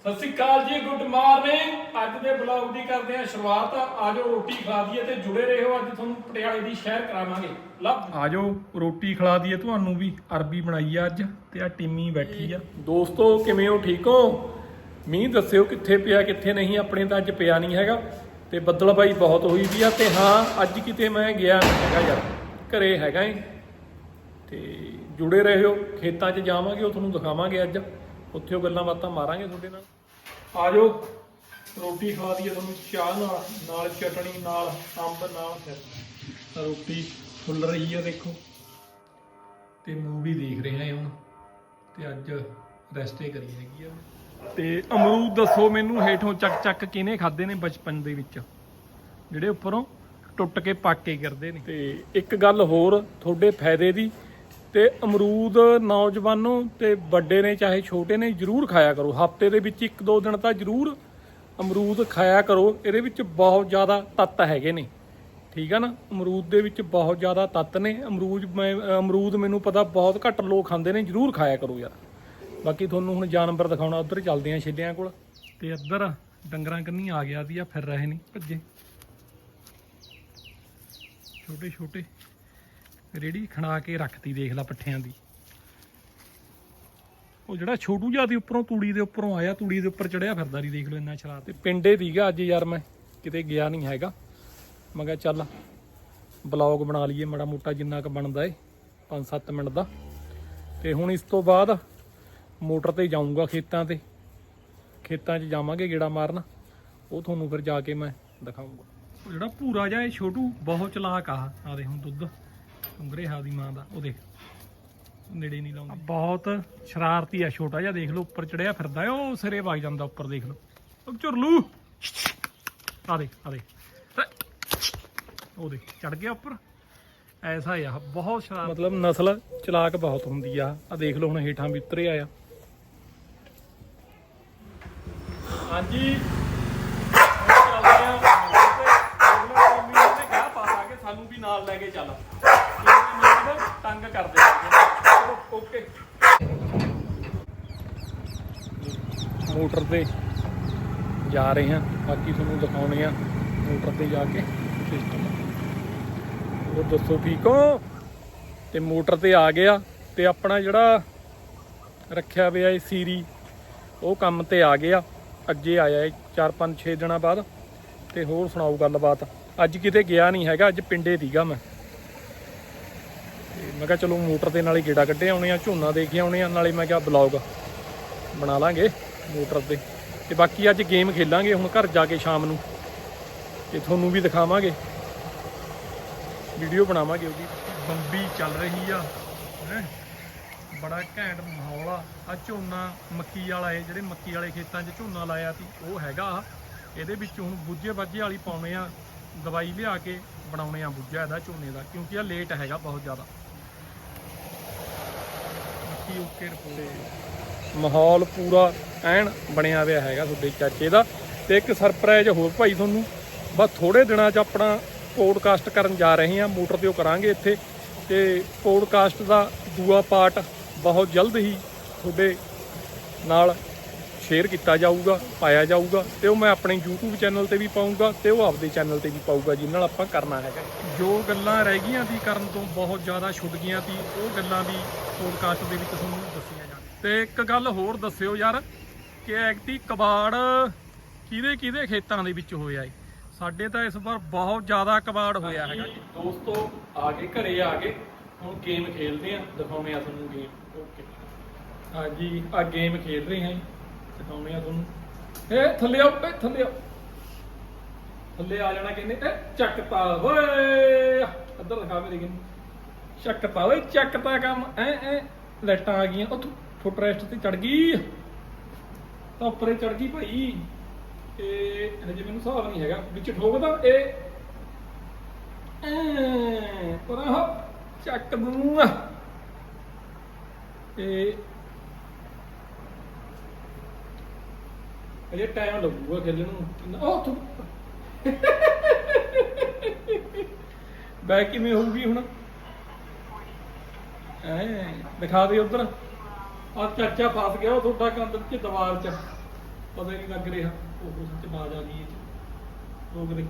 ਸਤਿ ਸ਼੍ਰੀ ਅਕਾਲ ਜੀ good morning. ਅੱਜ ਦੇ ਬਲੌਗ ਦੀ ਕਰਦੇ ਆ ਸ਼ੁਰੂਆਤ। ਆਜੋ ਰੋਟੀ ਖਿਲਾ ਦਈਏ ਤੇ ਜੁੜੇ ਰਹੋ। ਅੱਜ ਤੁਹਾਨੂੰ ਪਟਿਆਲੇ ਦੀ ਸ਼ਹਿਰ ਕਰਾਵਾਂਗੇ। ਲਵ। ਆਜੋ ਰੋਟੀ ਖਿਲਾ ਦਈਏ। ਤੁਹਾਨੂੰ ਵੀ ਅਰਬੀ ਬਣਾਈ ਆ ਅੱਜ ਤੇ ਆ ਟਿੰਮੀ ਬੈਠੀ ਆ। ਦੋਸਤੋ ਕਿਵੇਂ ਹੋ? ਠੀਕ ਹੋ? ਮੀਂਹ ਦੱਸਿਓ ਕਿੱਥੇ ਪਿਆ ਕਿੱਥੇ ਨਹੀਂ। ਆਪਣੇ ਤਾਂ ਅੱਜ ਪਿਆ ਨਹੀਂ ਹੈਗਾ। ਤੇ ਬੱਦਲਬਾਈ ਬਹੁਤ ਹੋਈ ਵੀ ਆ ਤੇ ਹਾਂ ਅੱਜ ਕਿਤੇ ਮੈਂ ਗਿਆ ਨਹੀਂ ਹੈਗਾ ਯਾਰ। ਘਰੇ ਹੈਗਾ ਏ। ਤੇ ਜੁੜੇ ਰਹੋ। ਖੇਤਾਂ 'ਚ ਜਾਵਾਂਗੇ ਉਹ ਤੁਹਾਨੂੰ ਦਿਖਾਵਾਂਗੇ ਅੱਜ। ਉੱਥੇ ਉਹ ਗੱਲਾਂ ਬਾਤਾਂ ਮਾਰਾਂਗੇ ਤੁਹਾਡੇ ਨਾਲ? ਆਜੋ ਰੋਟੀ ਖਵਾ ਦਈਏ ਤੁਹਾਨੂੰ ਚਾਹ ਨਾਲ ਨਾਲ ਚਟਣੀ ਨਾਲ ਅੰਬ ਨਾਲ ਫਿਰ। ਰੋਟੀ ਫੁੱਲ ਰਹੀ ਆ ਦੇਖੋ। ਤੇ ਮੂਵੀ ਦੇਖ ਰਹੇ ਹਾਂ ਹੁਣ। ਤੇ ਅੱਜ ਰੈਸਟੇ ਕਰੀ ਹੈਗੀ ਆ। ਤੇ ਅਮਰੂਦ ਦੱਸੋ ਮੈਨੂੰ ਹੇਠੋਂ ਚੱਕ ਚੱਕ ਕਿਨੇ ਖਾਦੇ ਨੇ ਬਚਪਨ ਦੇ ਵਿੱਚ? ਜਿਹੜੇ ਉੱਪਰੋਂ ਟੁੱਟ ਕੇ ਪਾਕੇ ਕਰਦੇ ਨੇ। ਤੇ ਇੱਕ ਗੱਲ ਹੋਰ ਤੁਹਾਡੇ ਫਾਇਦੇ ਦੀ ਤੇ ਅਮਰੂਦ ਨੌਜਵਾਨੋ ਤੇ ਵੱਡੇ ਨੇ ਚਾਹੇ ਛੋਟੇ ਨੇ ਜਰੂਰ ਖਾਇਆ ਕਰੋ। ਹਫ਼ਤੇ ਦੇ ਵਿੱਚ ਇੱਕ ਦੋ ਦਿਨ ਤਾਂ ਜਰੂਰ ਅਮਰੂਦ ਖਾਇਆ ਕਰੋ। ਇਹਦੇ ਵਿੱਚ ਬਹੁਤ ਜ਼ਿਆਦਾ ਤੱਤ ਹੈਗੇ ਨੇ। ਠੀਕ ਆ ਨਾ? ਅਮਰੂਦ ਦੇ ਵਿੱਚ ਬਹੁਤ ਜ਼ਿਆਦਾ ਤੱਤ ਨੇ। ਅਮਰੂਦ ਮੈਂ, ਅਮਰੂਦ ਮੈਨੂੰ ਪਤਾ ਬਹੁਤ ਘੱਟ ਲੋਕ ਖਾਂਦੇ ਨੇ। ਜਰੂਰ ਖਾਇਆ ਕਰੋ ਯਾਰ। ਬਾਕੀ ਤੁਹਾਨੂੰ ਹੁਣ ਜਾਨਵਰ ਦਿਖਾਉਣਾ, ਉਧਰ ਚੱਲਦੇ ਆ ਛਿੱਲਿਆਂ ਕੋਲ। ਤੇ ਇੱਧਰ ਡੰਗਰਾਂ ਕੰਨੀ ਆ ਗਿਆ ਸੀ ਆ, ਫਿਰ ਰਹੇ ਨੇ ਭੱਜੇ। ਛੋਟੇ ਛੋਟੇ ਰੇੜੀ ਖਣਾ ਕੇ ਰੱਖਤੀ ਦੇਖ ਲੈ ਪੱਠਿਆਂ ਦੀ। ਉਹ ਜਿਹੜਾ ਛੋਟੂ ਜਿਹਾ ਦੀ ਉੱਪਰੋਂ ਤੂੜੀ ਦੇ ਉੱਪਰੋਂ ਆਇਆ, ਤੂੜੀ ਦੇ ਉੱਪਰ ਚੜਿਆ ਫਿਰਦਾ ਨਹੀਂ ਦੇਖ ਲਓ ਇੰਨਾ ਸ਼ਰਾਰਤ ਤੇ ਪਿੰਡੇ ਦੀਗਾ ਅੱਜ ਯਾਰ ਮੈਂ, ਕਿਤੇ ਗਿਆ ਨਹੀਂ ਹੈਗਾ। ਮੈਂ ਕਿਹਾ ਚੱਲ ਬਲੌਗ ਬਣਾ ਲਈਏ ਮਾੜਾ ਮੋਟਾ ਜਿੰਨਾ ਕੁ ਬਣਦਾ ਏ 5-7 ਮਿੰਟ ਦਾ। ਤੇ ਹੁਣ ਇਸ ਤੋਂ ਬਾਅਦ ਮੋਟਰ ਤੇ ਜਾਊਂਗਾ ਖੇਤਾਂ ਤੇ। ਖੇਤਾਂ 'ਚ ਜਾਵਾਂਗੇ ਗੇੜਾ ਮਾਰਨ। ਉਹ ਤੁਹਾਨੂੰ ਫਿਰ ਜਾ ਕੇ ਮੈਂ ਦਿਖਾਊਂਗਾ। ਜਿਹੜਾ ਭੂਰਾ ਜਿਹਾ ਇਹ ਛੋਟੂ, ਬਹੁਤ ਚਲਾਕ ਆ ਆ ਦੇ ਹੁਣ ਦੁੱਧ। ਉਂਗਰੇ ਹਾ ਦੀ ਮਾਂ ਦਾ ਉਹ ਦੇਖ। ਨੇੜੇ ਨਹੀਂ ਲਾਉਂਦੀ। ਬਹੁਤ ਸ਼ਰਾਰਤੀ ਆ ਛੋਟਾ ਜਿਹਾ ਦੇਖ ਲਓ ਉੱਪਰ ਚੜਿਆ ਫਿਰਦਾ ਉਹ ਸਿਰੇ ਵਗ ਜਾਂਦਾ ਉੱਪਰ ਦੇਖ ਲਓ। ਉਹ ਝੁਰਲੂ। ਆ ਦੇ ਆ ਦੇ ਉਹ ਦੇਖ ਚੜ ਗਿਆ ਉੱਪਰ। ਐਸਾ ਆ ਬਹੁਤ ਸ਼ਰਾਰਤ। ਮਤਲਬ ਨਸਲ ਚਲਾਕ ਬਹੁਤ ਹੁੰਦੀ ਆ। ਆ ਦੇਖ ਲਓ ਹੁਣ ਹੇਠਾਂ ਵੀ ਉਤਰੇ ਆਇਆ ਹਾਂਜੀ। ਚੱਲਦੇ ਆ। ਸਾਨੂੰ ਵੀ ਨਾਲ ਲੈ ਕੇ ਚੱਲ। ਤੰਗ ਕਰਦੇ ਆ। ਓਕੇ। ਮੋਟਰ ਤੇ ਜਾ ਰਹੇ ਹਾਂ। ਬਾਕੀ ਤੁਹਾਨੂੰ ਦਿਖਾਉਣੇ ਆ ਮੋਟਰ ਤੇ ਜਾ ਕੇ ਸਿਸਟਮ ਉਹ ਦੱਸੋ, ਠੀਕ ਹੋ? ਤੇ ਮੋਟਰ ਤੇ ਆ ਗਿਆ ਤੇ ਆਪਣਾ ਜਿਹੜਾ ਰੱਖਿਆ ਹੋਇਆ ਇਹ ਸੀਰੀ, ਉਹ ਕੰਮ ਤੇ ਆ ਗਿਆ। ਅੱਗੇ ਆਇਆ ਇਹ 4 5 6 ਦਿਨਾਂ ਬਾਅਦ। ਤੇ ਹੋਰ ਸੁਣਾਓ ਗੱਲਬਾਤ। ਅੱਜ ਕਿਤੇ ਗਿਆ ਨਹੀਂ ਹੈਗਾ, ਅੱਜ ਪਿੰਡੇ ਦੀਗਾ ਮੈਂ। ਮੈਂ ਕਿਹਾ ਚਲੋ ਮੋਟਰ ਤੇ ਨਾਲੇ ਗੇੜਾ ਕੱਢੇ ਆਉਣੇ ਆ, ਝੋਨਾ ਦੇ ਕੇ ਆਉਣੇ ਆ, ਨਾਲੇ ਮੈਂ ਕਿਹਾ ਬਲੌਗ ਬਣਾ ਲਾਂਗੇ ਮੋਟਰ ਤੇ। ਤੇ ਬਾਕੀ ਅੱਜ ਗੇਮ ਖੇਲਾਂਗੇ, ਹੁਣ ਘਰ ਜਾ ਕੇ ਸ਼ਾਮ ਨੂੰ। ਤੇ ਤੁਹਾਨੂੰ ਵੀ ਦਿਖਾਵਾਂਗੇ। ਵੀਡੀਓ ਬਣਾਵਾਂਗੇ ਉਹਦੀ। ਬੰਬੀ ਚੱਲ ਰਹੀ ਆ, ਹੈ। ਬੜਾ ਘੈਂਟ ਮਾਹੌਲ ਆ। ਆ ਝੋਨਾ ਮੱਕੀ ਵਾਲਾ ਇਹ ਜਿਹੜੇ ਮੱਕੀ ਵਾਲੇ ਖੇਤਾਂ 'ਚ ਝੋਨਾ ਲਾਇਆ ਸੀ, ਉਹ ਹੈਗਾ ਇਹਦੇ ਵਿੱਚ ਹੁਣ ਬੁੱਝੇ ਬਾਝੇ ਵਾਲੀ ਪਾਉਣੇ ਆ, ਦਵਾਈ ਲਿਆ ਕੇ ਬਣਾਉਣੇ ਆ ਬੁੱਝਾ ਇਹਦਾ ਝੋਨੇ ਦਾ, ਕਿਉਂਕਿ ਇਹ ਲੇਟ ਹੈਗਾ ਬਹੁਤ ਜ਼ਿਆਦਾ। ਮੱਕੀ ਓਕੇ ਰਿਪੋਰਟ ਮਾਹੌਲ ਪੂਰਾ ਐਨ ਬਣਿਆ ਹੋਇਆ ਹੈਗਾ ਤੁਹਾਡੇ ਚਾਚੇ ਦਾ ਤੇ ਇੱਕ ਸਰਪ੍ਰਾਈਜ਼ ਹੋਰ ਭਾਈ ਤੁਹਾਨੂੰ। ਬਸ ਥੋੜੇ ਦਿਨਾਂ 'ਚ ਆਪਣਾ ਪੋਡਕਾਸਟ ਕਰਨ ਜਾ ਰਹੇ ਹਾਂ, ਮੋਟਰ ਤੇ ਉਹ ਕਰਾਂਗੇ ਇੱਥੇ। ਤੇ ਪੋਡਕਾਸਟ ਦਾ ਦੂਆ ਪਾਰਟ ਬਹੁਤ ਜਲਦ ਹੀ ਤੁਹਾਡੇ ਨਾਲ ਸ਼ੇਅਰ ਕੀਤਾ ਜਾਊਗਾ, ਪਾਇਆ ਜਾਊਗਾ ਤੇ ਉਹ ਮੈਂ ਆਪਣੇ YouTube ਚੈਨਲ ਤੇ ਵੀ ਪਾਊਂਗਾ ਤੇ ਉਹ ਆਪਦੇ ਚੈਨਲ ਤੇ ਵੀ ਪਾਊਗਾ ਜਿਸ ਨਾਲ ਆਪਾਂ ਕਰਨਾ ਹੈਗਾ। ਜੋ ਗੱਲਾਂ ਰਹਿ ਗਈਆਂ ਸੀ ਕਰਨ ਤੋਂ ਬਹੁਤ ਜ਼ਿਆਦਾ ਛੁੱਟ ਗਈਆਂ ਸੀ ਉਹ ਗੱਲਾਂ ਵੀ ਪੋਡਕਾਸਟ ਦੇ ਵਿੱਚ ਤੁਹਾਨੂੰ ਦੱਸੀਆਂ ਜਾਣ। ਤੇ ਇੱਕ ਗੱਲ ਹੋਰ ਦੱਸਿਓ ਯਾਰ, ਕਿ ਐਕਟੀ ਕਬਾੜ ਕਿਹਦੇ ਕਿਹਦੇ ਖੇਤਾਂ ਦੇ ਵਿੱਚ ਹੋਇਆ ਏ? ਸਾਡੇ ਤਾਂ ਇਸ ਵਾਰ ਬਹੁਤ ਜ਼ਿਆਦਾ ਕਬਾੜ ਹੋਇਆ ਹੈਗਾ। ਦੋਸਤੋ, ਆ ਗਏ ਘਰੇ ਆ ਕੇ ਹੁਣ ਗੇਮ ਖੇਡਦੇ ਆ ਦਿਖਾਉਣੇ ਆ ਤੁਹਾਨੂੰ ਗੇਮ ਓਕੇ ਹਾਂਜੀ, ਆ ਗੇਮ ਖੇਡ ਰਹੇ ਹਾਂ ਦਿਖਾਉਣੇ ਆ ਤੁਹਾਨੂੰ। ਏ ਥੱਲੇ ਆਓ ਏ ਥੱਲੇ ਆਓ। ਥੱਲੇ ਆ ਜਾਣਾ ਕਹਿੰਦੇ ਏ ਚੱਕਤਾ ਓਏ। ਇੱਧਰ ਦਿਖਾ ਮੇਰੇ ਕਿੰਨੀ ਚੱਕਤਾ ਓਏ ਚੱਕਤਾ ਕੰਮ। ਐ ਐ, ਲਾਈਟਾਂ ਆ ਗਈਆਂ। ਉਹ ਫੁੱਟ ਤੇ ਚੜ ਗਈ। ਤਾਂ ਉੱਪਰੇ ਚੜ ਗਈ ਭਾਈ। ਇਹ ਹਜੇ ਮੈਨੂੰ ਹਿਸਾਬ ਨਹੀਂ ਹੈਗਾ। ਵਿੱਚ ਠੋਕਦਾ ਇਹ। ਪਰ ਆਹ ਚੱਕ ਦੂੰਗਾ। ਇਹ ਅਜੇ ਟਾਈਮ ਲੱਗੂਗਾ ਖੇਲਣ ਨੂੰ। ਕਿੰਨਾ- ਉਹ ਤੂੰ ਬੈਕ ਕਿਵੇਂ ਹੋਊਗੀ ਹੁਣ? ਐ, ਦਿਖਾ ਦੇ ਉਧਰ। ਆ ਚਾਚਾ ਫਸ ਗਿਆ, ਉਹ ਤੁਹਾਡਾ ਕੰਧ ਚ ਦੀਵਾਰ ਚ। ਪਤਾ ਹੀ ਨਹੀਂ ਲੱਗ ਰਿਹਾ। ਉਹ ਸੱਚ ਬਾਜ ਆ ਗਈ ਇਹ ਰੋਕ ਦੇ